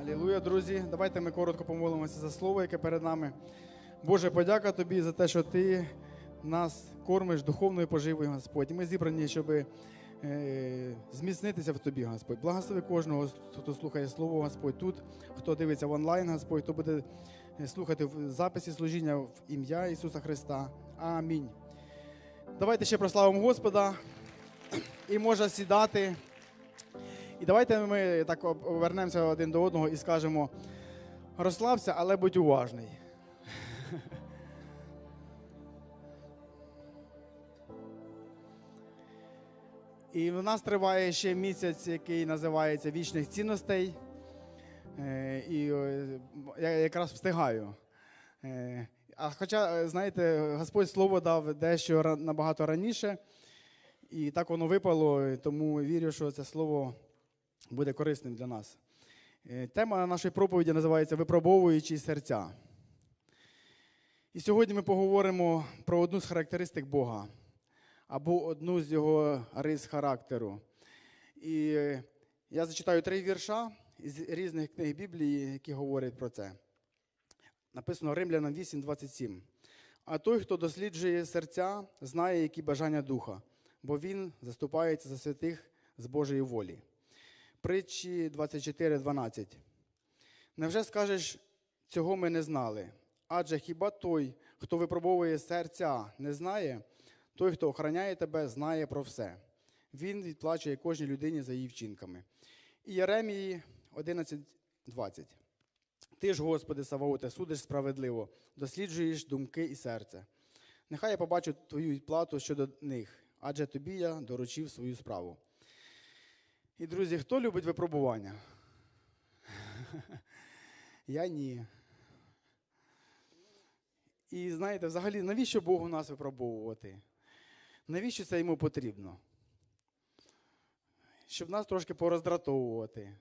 Алілуя, друзі. Давайте ми коротко помолимося за слово, яке перед нами. Боже, подяка тобі за те, що ти нас кормиш духовною поживою, Господь. Ми зібрані, щоб е, зміцнитися в тобі, Господь. Благослови кожного, хто слухає слово, Господь, тут, хто дивиться в онлайн, Господь, хто буде е, слухати в записі служіння в ім'я Ісуса Христа. Амінь. Давайте ще прославимо Господа і можна сідати. І давайте ми так обернемося один до одного і скажемо: розслабся, але будь уважний. І в нас триває ще місяць, який називається Вічних цінностей. Е, І е, я якраз встигаю. Е, А хоча, знаєте, Господь слово дав дещо набагато раніше, і так воно випало, тому вірю, що це слово буде корисним для нас. Е, Тема нашої проповіді називається Випробовуючі серця. І сьогодні ми поговоримо про одну з характеристик Бога або одну з його рис характеру. І е, я зачитаю три вірша з різних книг Біблії, які говорять про це. Написано Римлянам 8:27. А той, хто досліджує серця, знає, які бажання духа, бо він заступається за святих з Божої волі. Притчі 24:12. Невже скажеш, цього ми не знали? Адже хіба той, хто випробовує серця, не знає, той, хто охороняє тебе, знає про все. Він відплачує кожній людині за її вчинками. І Єремії 11:20. Ти ж, Господи, Саваоте, судиш справедливо, досліджуєш думки і серце. Нехай я побачу твою відплату щодо них, адже тобі я доручив свою справу. І, друзі, хто любить випробування? Я ні. І знаєте, взагалі, навіщо Богу нас випробовувати? Навіщо це йому потрібно? Щоб нас трошки пороздратовувати,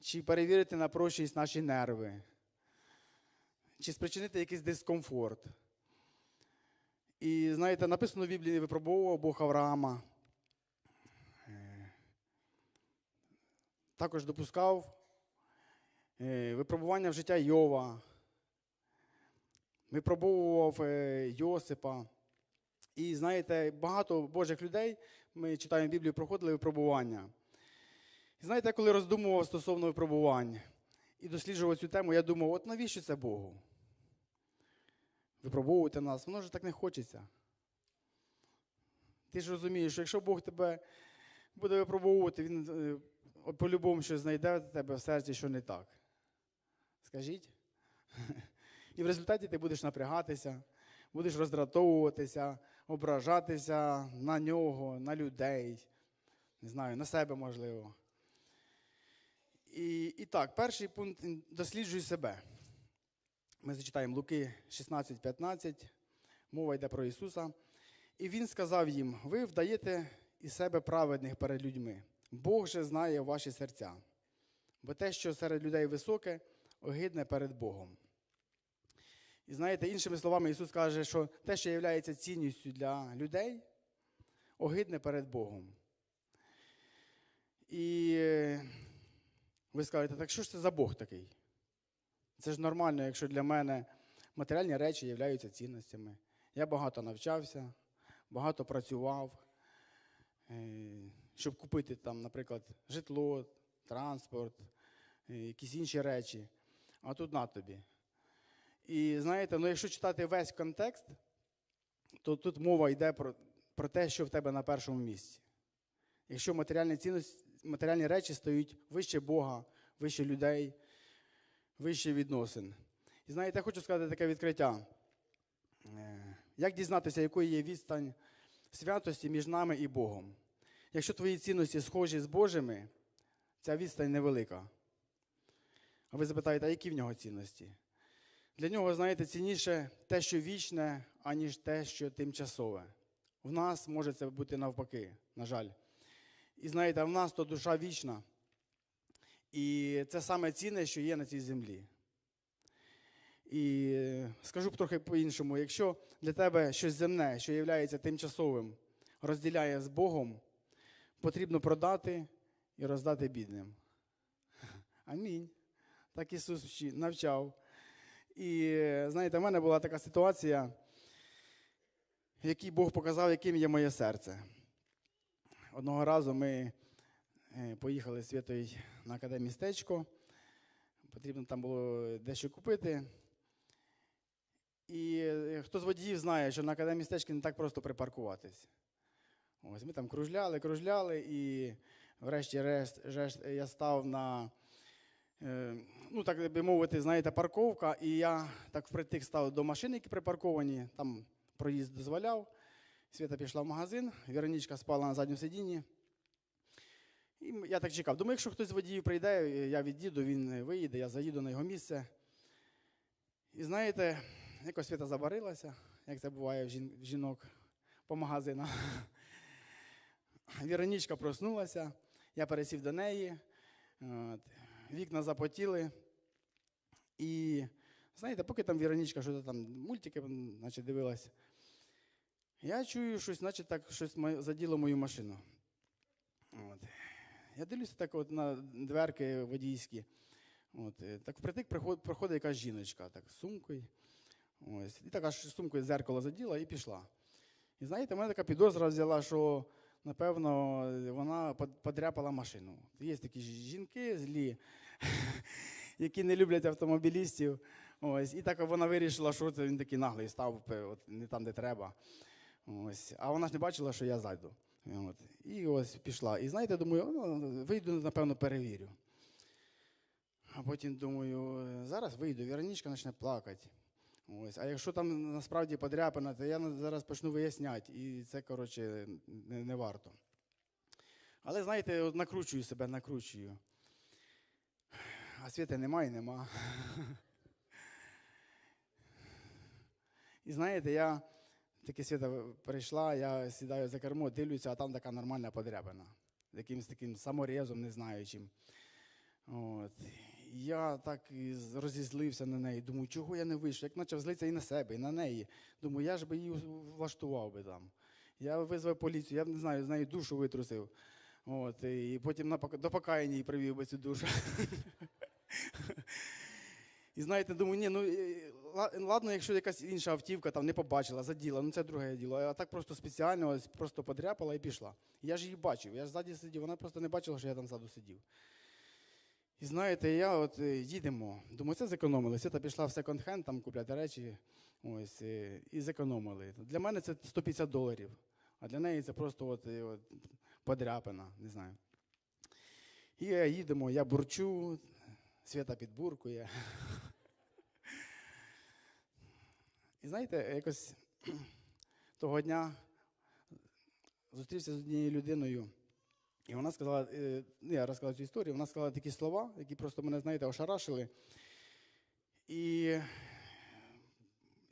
чи перевірити на прощість наші нерви, чи спричинити якийсь дискомфорт. І знаєте, написано в Біблії, випробовував Бог Авраама. Також допускав е, випробування в життя Йова, випробовував е, Йосипа. І знаєте, багато Божих людей, ми читаємо Біблію, проходили випробування. І знаєте, коли роздумував стосовно випробувань і досліджував цю тему, я думав, от навіщо це Богу? Випробовувати нас, воно ж так не хочеться. Ти ж розумієш, що якщо Бог тебе буде випробовувати, Він е, по-любому щось знайде в тебе в серці, що не так. Скажіть? І в результаті ти будеш напрягатися, будеш роздратовуватися, ображатися на нього, на людей, не знаю, на себе можливо. І, і так, перший пункт досліджуй себе. Ми зачитаємо Луки 16:15, мова йде про Ісуса. І Він сказав їм: ви вдаєте із себе праведних перед людьми. Бог же знає ваші серця. Бо те, що серед людей високе, огидне перед Богом. І знаєте, іншими словами, Ісус каже, що те, що є цінністю для людей, огидне перед Богом. І е, ви скажете, так що ж це за Бог такий? Це ж нормально, якщо для мене матеріальні речі являються цінностями. Я багато навчався, багато працював, е, щоб купити там, наприклад, житло, транспорт, е, якісь інші речі. А тут на тобі. І знаєте, ну якщо читати весь контекст, то тут мова йде про, про те, що в тебе на першому місці. Якщо матеріальні цінності, матеріальні речі стають вище Бога, вище людей, вище відносин. І знаєте, я хочу сказати таке відкриття. Е, Як дізнатися, якою є відстань святості між нами і Богом? Якщо твої цінності схожі з Божими, ця відстань невелика. А ви запитаєте, а які в нього цінності? Для нього, знаєте, цінніше те, що вічне, аніж те, що тимчасове. В нас може це бути навпаки, на жаль. І знаєте, в нас то душа вічна. І це саме цінне, що є на цій землі. І е, скажу трохи по-іншому: якщо для тебе щось земне, що є тимчасовим, розділяє з Богом, потрібно продати і роздати бідним. Амінь. так Ісус навчав. І знаєте, в мене була така ситуація, в якій Бог показав, яким є моє серце. Одного разу ми е, поїхали з Святою на академістечко. Потрібно там було дещо купити. І е, хто з водіїв знає, що на академістечці не так просто припаркуватись. Ось ми там кружляли, кружляли, і врешті-решт решт, я став на, е, ну так би мовити, знаєте, парковка, і я так впритик став до машини, які припарковані, там проїзд дозволяв. Свята пішла в магазин, Веронічка спала на задньому сидінні. І я так чекав. Думаю, якщо хтось з водіїв прийде, я від'їду, він виїде, я заїду на його місце. І знаєте, якось свята забарилася, як це буває в жінок по магазинах. Віронічка проснулася, я пересів до неї, от, вікна запотіли. І знаєте, поки там Віронічка щось там мультики наче дивилась, я чую щось, наче так щось заділо мою машину. От. Я дивлюся так от на дверки водійські. От, так впритик проходить якась жіночка, так, з сумкою. Ось. І така ж сумкою зеркало заділа і пішла. І знаєте, в мене така підозра взяла, що, напевно, вона под- подряпала машину. Є такі жінки злі, які не люблять автомобілістів. Ось. І так вона вирішила, що це він такий наглий став, от, не там, де треба. Ось. А вона ж не бачила, що я зайду. От. І ось пішла. І знаєте, думаю, ну, вийду, напевно, перевірю. А потім думаю, зараз вийду, Веронічка почне плакати. Ось. А якщо там насправді подряпина, то я зараз почну виясняти. І це, коротше, не, не варто. Але знаєте, от накручую себе, накручую. А світа немає і нема. І знаєте, я таки світа прийшла, я сідаю за кермо, дивлюся, а там така нормальна подряпина. З якимось таким саморезом, не знаю чим. От. Я так і розізлився на неї. Думаю, чого я не вийшов? Як почав злитися і на себе, і на неї. Думаю, я ж би її влаштував би там. Я визвав поліцію, я не знаю, з неї душу витрусив. От, і потім на до покаяння їй привів би цю душу. І знаєте, думаю, ні, ну ладно, якщо якась інша автівка там не побачила, заділа, ну це друге діло. А так просто спеціально ось просто подряпала і пішла. Я ж її бачив, я ж ззаді сидів, вона просто не бачила, що я там ззаду сидів. І знаєте, я от е, їдемо, думаю, це зекономили. Свята пішла в секонд-хенд там купляти речі, ось, е, і зекономили. Для мене це 150 доларів, а для неї це просто от, е, от, подряпина, не знаю. І їдемо, я бурчу, Свята підбуркує. І знаєте, якось того дня зустрівся з однією людиною, і вона сказала, е, ну, я розказав цю історію, вона сказала такі слова, які просто мене, знаєте, ошарашили. І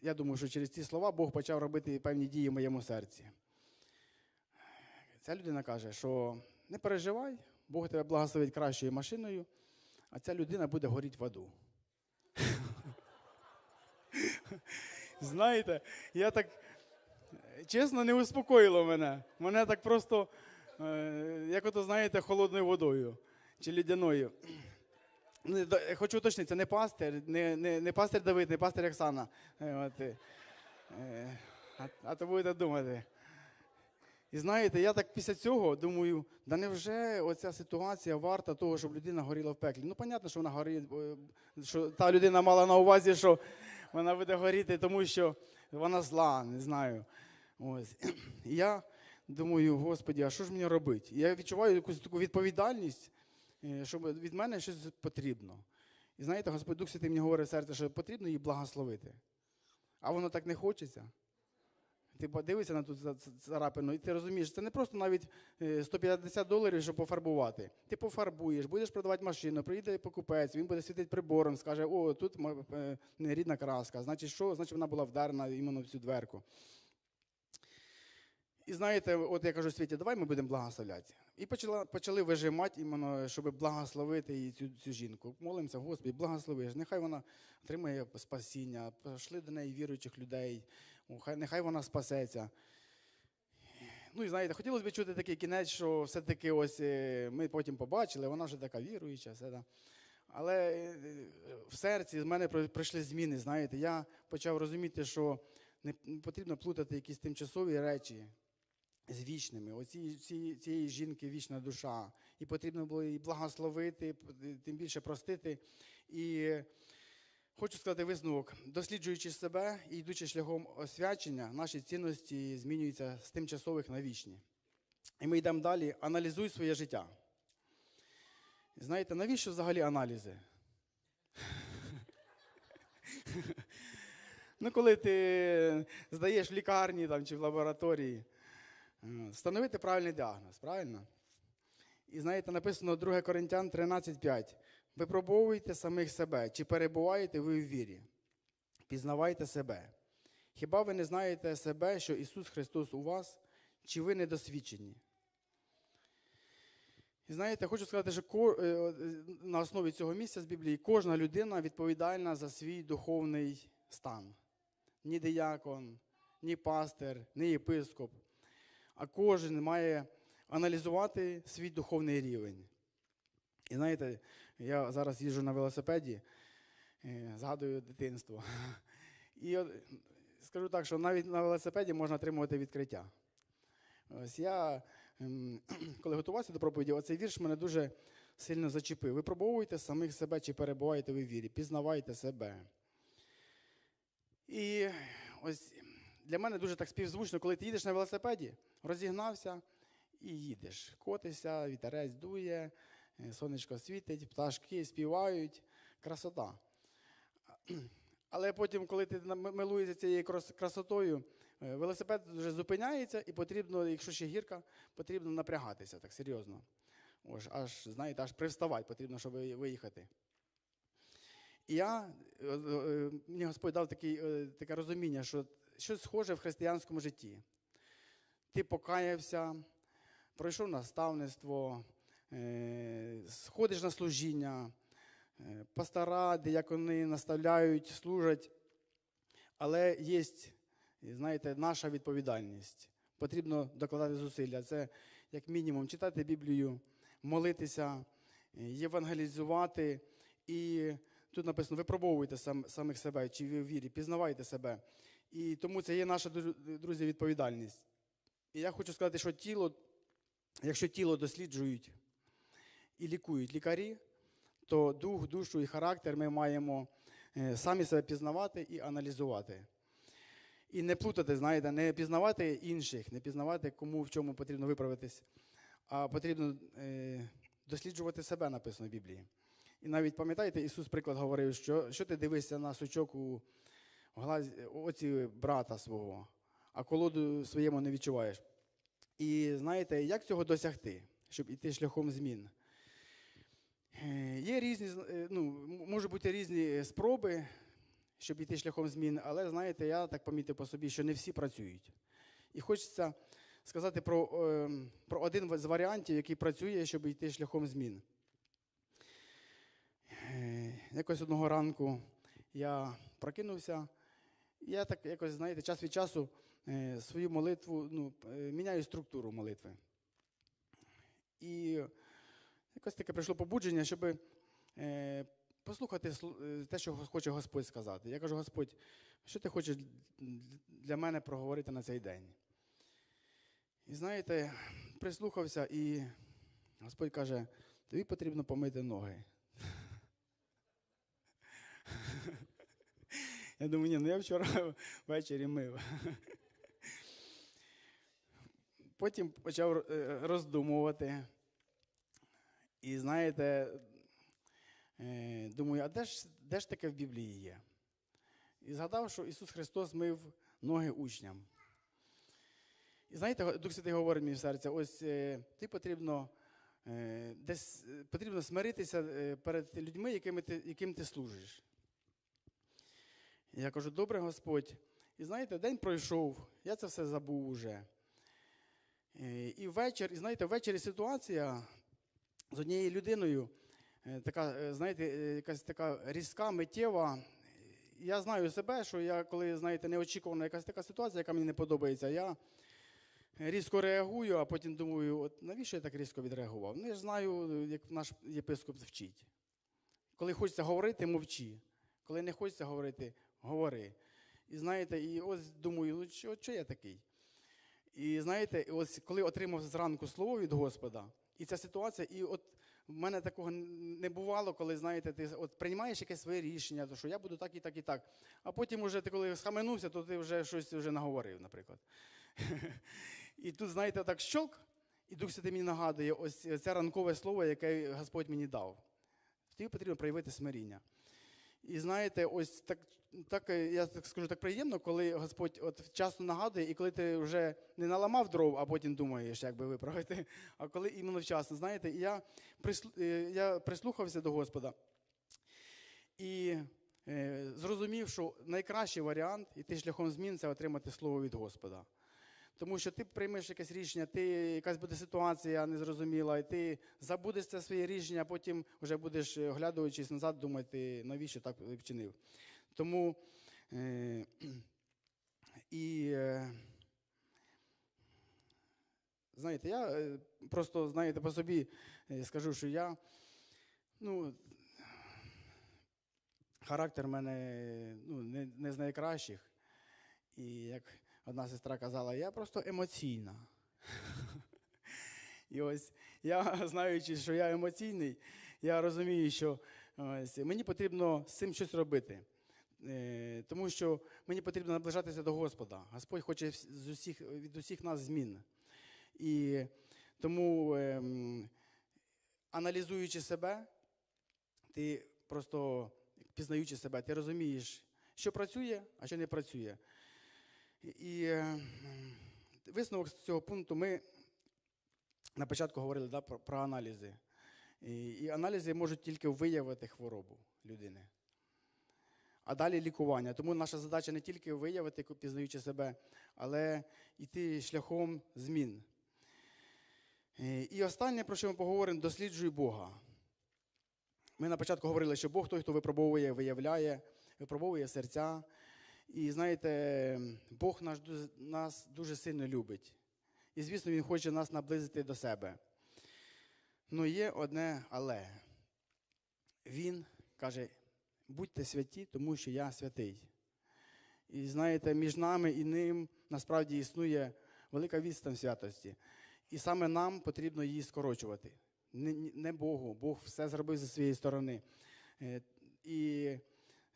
я думаю, що через ці слова Бог почав робити певні дії в моєму серці. Ця людина каже, що не переживай, Бог тебе благословить кращою машиною, а ця людина буде горіти в аду. Знаєте, я так чесно не успокоїло мене. Мене так просто, як ото знаєте, холодною водою чи лідяною. Ну, Хочу уточнити, це не пастир, не, не, не пастир Давид, не пастир Оксана. Е, От, е, е, а, а то будете думати. І знаєте, я так після цього думаю, да невже оця ситуація варта того, щоб людина горіла в пеклі? Ну, понятно, що вона горить, е, що та людина мала на увазі, що вона буде горіти, тому що вона зла, не знаю. Ось. Я думаю, Господі, а що ж мені робити? Я відчуваю якусь таку відповідальність, е, що від мене щось потрібно. І знаєте, Господь Дух Святий мені говорить в серце, що потрібно її благословити. А воно так не хочеться. Ти дивишся на ту царапину, і ти розумієш, це не просто навіть е, 150 доларів, щоб пофарбувати. Ти пофарбуєш, будеш продавати машину, приїде покупець, він буде світити прибором, скаже, о, тут е, рідна краска. Значить, що? Значить, вона була вдарена іменно в цю дверку. І знаєте, от я кажу Світі, давай ми будемо благословляти. І почала, почали вижимати, іменно, щоб благословити її, цю, цю жінку. Молимося, Господи, благослови. Нехай вона отримає спасіння, пішли до неї віруючих людей, хай- нехай вона спасеться. Ну і знаєте, хотілося б чути такий кінець, що все-таки ось е, ми потім побачили, вона вже така віруюча, все, да. Але е, в серці з мене про- прийшли зміни. Знаєте, я почав розуміти, що не потрібно плутати якісь тимчасові речі з вічними. Оці ці, цієї жінки вічна душа. І потрібно було її благословити, тим більше простити. І хочу сказати висновок: досліджуючи себе і йдучи шляхом освячення, наші цінності змінюються з тимчасових на вічні. І ми йдемо далі, аналізуй своє життя. Знаєте, навіщо взагалі аналізи? ну, коли ти здаєш в лікарні там, чи в лабораторії, встановити правильний діагноз, правильно? І знаєте, написано 2 Коринтян 13:5. Випробовуйте самих себе, чи перебуваєте ви в вірі. Пізнавайте себе. Хіба ви не знаєте себе, що Ісус Христос у вас, чи ви недосвідчені? І знаєте, хочу сказати, що е, е, на основі цього місця з Біблії кожна людина відповідальна за свій духовний стан. Ні диякон, ні пастир, ні єпископ. А кожен має аналізувати свій духовний рівень. І знаєте, я зараз їжджу на велосипеді, е, згадую дитинство. І скажу так, що навіть на велосипеді можна отримувати відкриття. Ось я, ем, коли готувався до проповіді, оцей вірш мене дуже сильно зачепив. Випробовуйте самих себе, чи перебуваєте ви в вірі, пізнавайте себе. І ось для мене дуже так співзвучно, коли ти їдеш на велосипеді, розігнався і їдеш. Котишся, вітерець дує, е, сонечко світить, пташки співають, красота. Але потім, коли ти милуєшся цією красотою, е, велосипед вже зупиняється, і потрібно, якщо ще гірка, потрібно напрягатися так серйозно. Ось, аж, знаєте, аж привставати потрібно, щоб виїхати. І я, е, мені Господь дав такий, таке розуміння, що щось схоже в християнському житті. Ти покаявся, пройшов наставництво, е, сходиш на служіння, е, пастора, як вони наставляють, служать. Але є, знаєте, наша відповідальність. Потрібно докладати зусилля. Це як мінімум читати Біблію, молитися, е, євангелізувати. І тут написано: випробовуйте сам, самих себе, чи ви в вірі, пізнавайте себе. І тому це є наша друзі відповідальність. І я хочу сказати, що тіло, якщо тіло досліджують і лікують лікарі, то дух, душу і характер ми маємо е, самі себе пізнавати і аналізувати. І не плутати, знаєте, не пізнавати інших, не пізнавати, кому в чому потрібно виправитись, а потрібно е, досліджувати себе, написано в Біблії. І навіть пам'ятаєте, Ісус приклад говорив, що, що ти дивишся на сучок у оці брата свого, а колоду своєму не відчуваєш. І знаєте, як цього досягти, щоб іти шляхом змін? Е, Є різні, е, ну, можуть бути різні спроби, щоб йти шляхом змін, але знаєте, я так помітив по собі, що не всі працюють. І хочеться сказати про, е, про один з варіантів, який працює, щоб йти шляхом змін. Е, Якось одного ранку я прокинувся, я так якось, знаєте, час від часу е, свою молитву, ну, е, міняю структуру молитви. І якось таке прийшло побудження, щоб е, послухати те, що хоче Господь сказати. Я кажу, Господь, що ти хочеш для мене проговорити на цей день? І знаєте, прислухався, і Господь каже, тобі потрібно помити ноги. Я думаю, ні, ну я вчора ввечері мив. Потім почав е, роздумувати. І знаєте, е, думаю, а де ж, де ж таке в Біблії є? І згадав, що Ісус Христос мив ноги учням. І знаєте, Дух Святий говорить мені в серце, ось е, ти потрібно десь потрібно смиритися перед людьми, якими ти, яким ти служиш. Я кажу, добре, Господь. І знаєте, день пройшов, я це все забув уже. Е, І ввечір, і знаєте, ввечері ситуація з однією людиною, е, така, е, знаєте, якась така різка, миттєва. Я знаю себе, що я, коли, знаєте, неочікувана якась така ситуація, яка мені не подобається, я різко реагую, а потім думаю, от навіщо я так різко відреагував? Ну, я ж знаю, як наш єпископ вчить. Коли хочеться говорити, мовчи. Коли не хочеться говорити, говори. І знаєте, і ось думаю, ну що, що я такий? І знаєте, ось коли отримав зранку слово від Господа, і ця ситуація, і от в мене такого не бувало, коли знаєте, ти от приймаєш якесь своє рішення, то що я буду так і так і так. А потім, уже ти коли схаменувся, то ти вже щось вже наговорив, наприклад. І тут, знаєте, так щолк, і Дух Святий мені нагадує, ось це ранкове слово, яке Господь мені дав. Тобі потрібно проявити смиріння. І знаєте, ось так, так е, я так скажу, так приємно, коли Господь от вчасно нагадує, і коли ти вже не наламав дров, а потім думаєш, як би виправити, а коли іменно вчасно, знаєте, я, прислу- е, я прислухався до Господа і е, зрозумів, що найкращий варіант іти шляхом змін це отримати слово від Господа. Тому що ти приймеш якесь рішення, ти якась буде ситуація незрозуміла, і ти забудеш це своє рішення, а потім вже будеш, е, оглядуючись назад, думати, навіщо так вчинив. Тому е, і е, знаєте, я е, просто знаєте, по собі е, скажу, що я ну, характер в мене ну, не, не з найкращих. І як одна сестра казала, я просто емоційна. І ось я, знаючи, що я емоційний, я розумію, що ось, мені потрібно з цим щось робити. Е, Тому що мені потрібно наближатися до Господа. Господь хоче з усіх, від усіх нас змін. І тому, ем, аналізуючи себе, ти просто пізнаючи себе, ти розумієш, що працює, а що не працює. І е, висновок з цього пункту ми на початку говорили да, про, про аналізи. І, і аналізи можуть тільки виявити хворобу людини. А далі лікування. Тому наша задача не тільки виявити, пізнаючи себе, але йти шляхом змін. Е, І останнє, про що ми поговоримо, досліджуй Бога. Ми на початку говорили, що Бог той, хто випробовує, виявляє, випробовує серця. І знаєте, Бог нас дуже сильно любить. І, звісно, Він хоче нас наблизити до себе. Ну є одне але. Він каже: будьте святі, тому що я святий. І знаєте, між нами і ним насправді існує велика відстань святості. І саме нам потрібно її скорочувати. Не, Богу, Бог все зробив зі своєї сторони. Е, І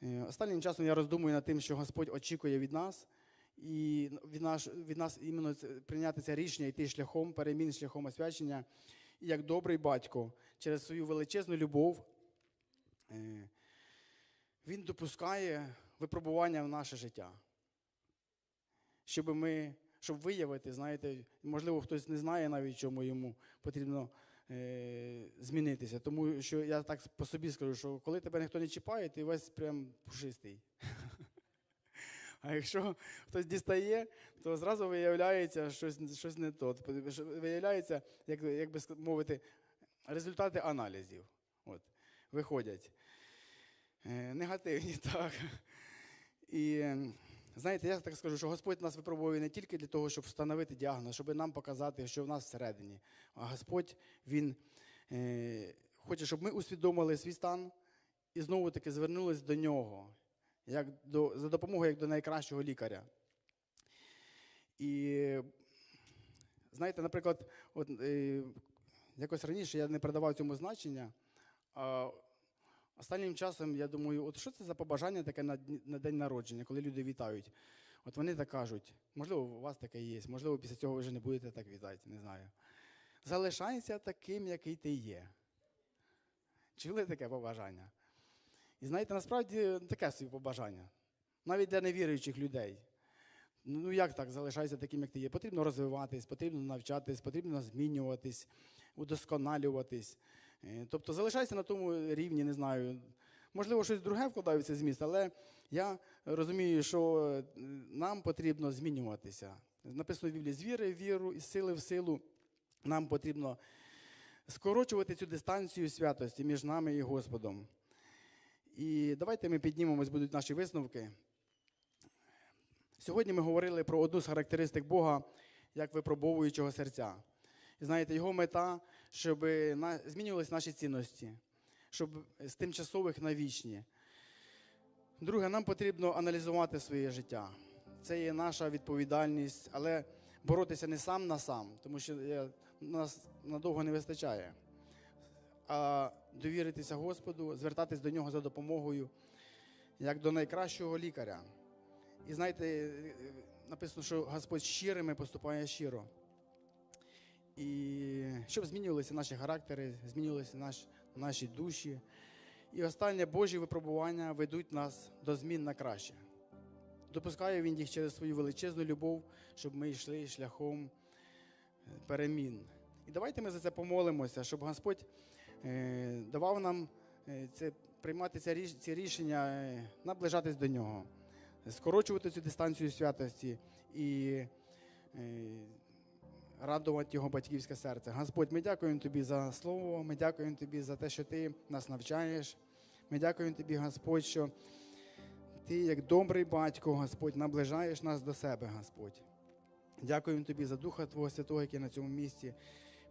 е, останнім часом я роздумую над тим, що Господь очікує від нас, і від нас, від нас іменно прийняти це рішення, йти шляхом перемін, шляхом освячення. І як добрий батько, через свою величезну любов, е, він допускає випробування в наше життя. Щоб ми, щоб виявити, знаєте, можливо, хтось не знає навіть, чому йому потрібно е, змінитися. Тому що я так по собі скажу, що коли тебе ніхто не чіпає, ти весь прям пушистий. А якщо хтось дістає, то зразу виявляється щось, щось не то. Виявляється, як, як би мовити, результати аналізів. От, виходять. Е, негативні, так. І е, знаєте, я так скажу, що Господь нас випробує не тільки для того, щоб встановити діагноз, щоб нам показати, що в нас всередині. А Господь Він е, хоче, щоб ми усвідомили свій стан і знову таки звернулись до нього, як до, за допомогою як до найкращого лікаря. І знаєте, наприклад, от, якось раніше я не придавав цьому значення. А останнім часом я думаю, от що це за побажання таке на, на день народження, коли люди вітають? От вони так кажуть, можливо, у вас таке є, можливо, після цього ви вже не будете так вітати, не знаю. Залишайся таким, який ти є. Чули таке побажання? І знаєте, насправді таке собі побажання. Навіть для невіруючих людей. Ну як так, залишайся таким, як ти є. Потрібно розвиватись, потрібно навчатись, потрібно змінюватись, удосконалюватись. Е, Тобто залишайся на тому рівні, не знаю. Можливо, щось друге вкладаю в цей зміст, але я розумію, що е, нам потрібно змінюватися. Написано в Біблії з віри в віру, із сили в силу. Нам потрібно скорочувати цю дистанцію святості між нами і Господом. І давайте ми піднімемось, будуть наші висновки. Сьогодні ми говорили про одну з характеристик Бога як випробовуючого серця. І знаєте, його мета, щоб змінювалися наші цінності, щоб з тимчасових на вічні. Друге, нам потрібно аналізувати своє життя. Це є наша відповідальність, але боротися не сам на сам, тому що е, нас надовго не вистачає. А довіритися Господу, звертатись до нього за допомогою, як до найкращого лікаря. І знаєте, е, написано, що Господь щирими поступає щиро. І щоб змінювалися наші характери, змінювалися наш, наші душі. І останнє Божі випробування ведуть нас до змін на краще. Допускає він їх через свою величезну любов, щоб ми йшли шляхом е, перемін. І давайте ми за це помолимося, щоб Господь е, давав нам е, це, приймати ці рішення, наближатись до нього, скорочувати цю дистанцію святості і радувати його батьківське серце. Господь, ми дякуємо тобі за слово, ми дякуємо тобі за те, що ти нас навчаєш. Ми дякуємо тобі, Господь, що ти, як добрий батько, Господь, наближаєш нас до себе, Господь. Дякуємо тобі за Духа Твого Святого, який на цьому місці.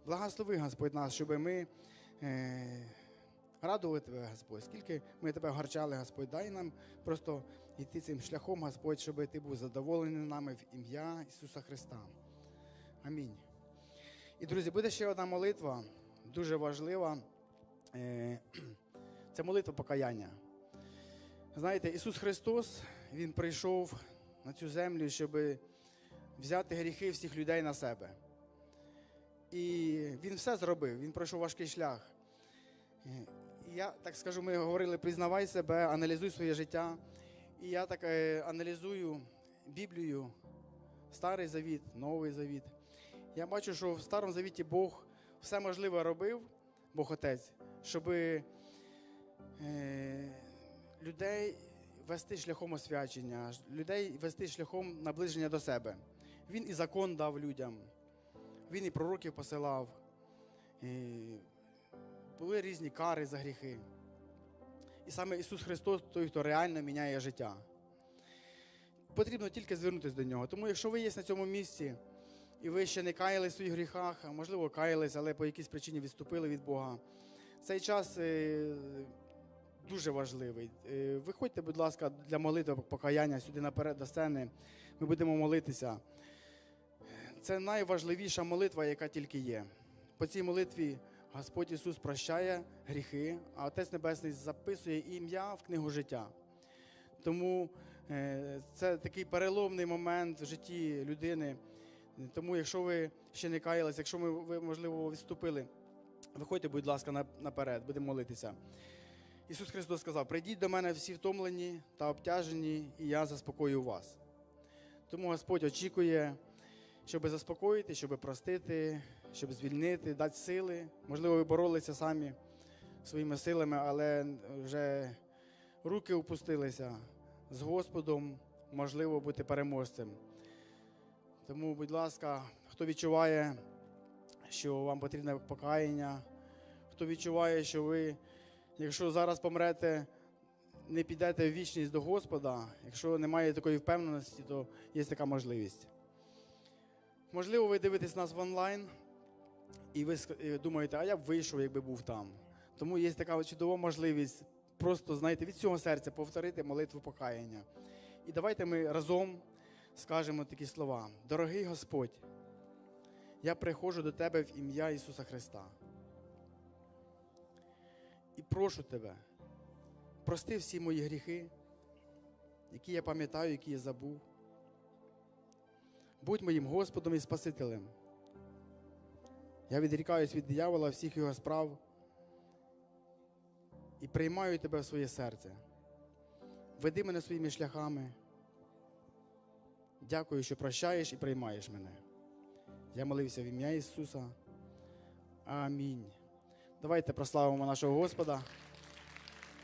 Благослови, Господь, нас, щоб ми е, радували тебе, Господь. Скільки ми тебе гарчали, Господь, дай нам просто йти цим шляхом, Господь, щоб ти був задоволений нами в ім'я Ісуса Христа. Амінь. І, друзі, буде ще одна молитва, дуже важлива. Е, Це молитва покаяння. Знаєте, Ісус Христос, Він прийшов на цю землю, щоб взяти гріхи всіх людей на себе. І Він все зробив, Він пройшов важкий шлях. Е, я так скажу, ми говорили, признавай себе, аналізуй своє життя. І я так е, аналізую Біблію, Старий Завіт, Новий Завіт. Я бачу, що в Старому Завіті Бог все можливе робив, Бог Отець, щоб е, людей вести шляхом освячення, людей вести шляхом наближення до себе. Він і закон дав людям, він і пророків посилав. І були різні кари за гріхи. І саме Ісус Христос той, хто реально міняє життя. Потрібно тільки звернутися до нього. Тому, якщо ви є на цьому місці, і ви ще не каялись в своїх гріхах, а можливо, каялись, але по якійсь причині відступили від Бога. Цей час е, дуже важливий. Е, Виходьте, будь ласка, для молитви покаяння сюди наперед до сцени. Ми будемо молитися. Це найважливіша молитва, яка тільки є. По цій молитві Господь Ісус прощає гріхи, а Отець Небесний записує ім'я в книгу життя. Тому е, це такий переломний момент в житті людини. Тому, якщо ви ще не каялись, якщо ми, ви, можливо, відступили, виходьте, будь ласка, наперед, будемо молитися. Ісус Христос сказав: прийдіть до мене всі втомлені та обтяжені, і я заспокою вас. Тому Господь очікує, щоб заспокоїти, щоб простити, щоб звільнити, дати сили. Можливо, ви боролися самі своїми силами, але вже руки опустилися з Господом, можливо, бути переможцем. Тому, будь ласка, хто відчуває, що вам потрібне покаяння, хто відчуває, що ви, якщо зараз помрете, не підете в вічність до Господа, якщо немає такої впевненості, то є така можливість. Можливо, ви дивитесь нас в онлайн, і ви думаєте, а я б вийшов, якби був там. Тому є така чудова можливість просто, знаєте, від цього серця повторити молитву покаяння. І давайте ми разом скажемо такі слова: Дорогий Господь, я приходжу до Тебе в ім'я Ісуса Христа. І прошу Тебе, прости всі мої гріхи, які я пам'ятаю, які я забув. Будь моїм Господом і Спасителем. Я відрікаюсь від диявола всіх його справ і приймаю тебе в своє серце. Веди мене своїми шляхами. Дякую, що прощаєш і приймаєш мене. Я молився в ім'я Ісуса. Амінь. Давайте прославимо нашого Господа.